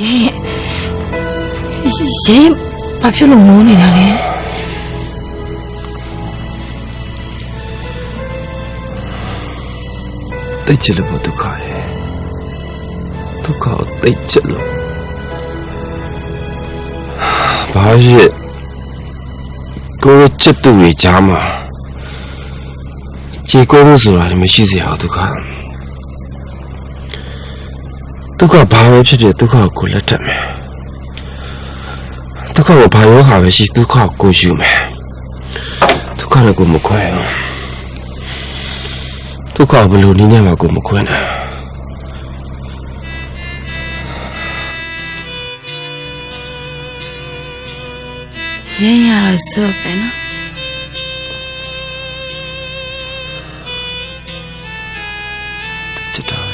ရဲရဲဘာဖြစ်လို့ငိုနေတာလဲတိတ်ချစ်လို့ပေါ့ဒုက္ခရဲ့ဒုက္ခကိုတိတ်ချစ်လို့ဘာရဲ့ကိုယ်ချစ်သူတွေကြားမှာခြေကိုယ်လို့ဆိုတာလည်းမရှိစေရဘူးဒုက္ခ ဒုက္ခဘာပဲဖြစ်ဖြစ်ဒုက္ခကိုလက်ထပ်မယ်ဒုက္ခကိုဘာရောဟာပဲရှိဒုက္ခကိုယူမယ်ဒုက္ခနဲ့ကိုမခွဲဘူးဒုက္ခဘလို့နင်းရမှာကိုမခွဲနဲ့ရင်ရတော့ဆိုပဲနော်ချစ်တော်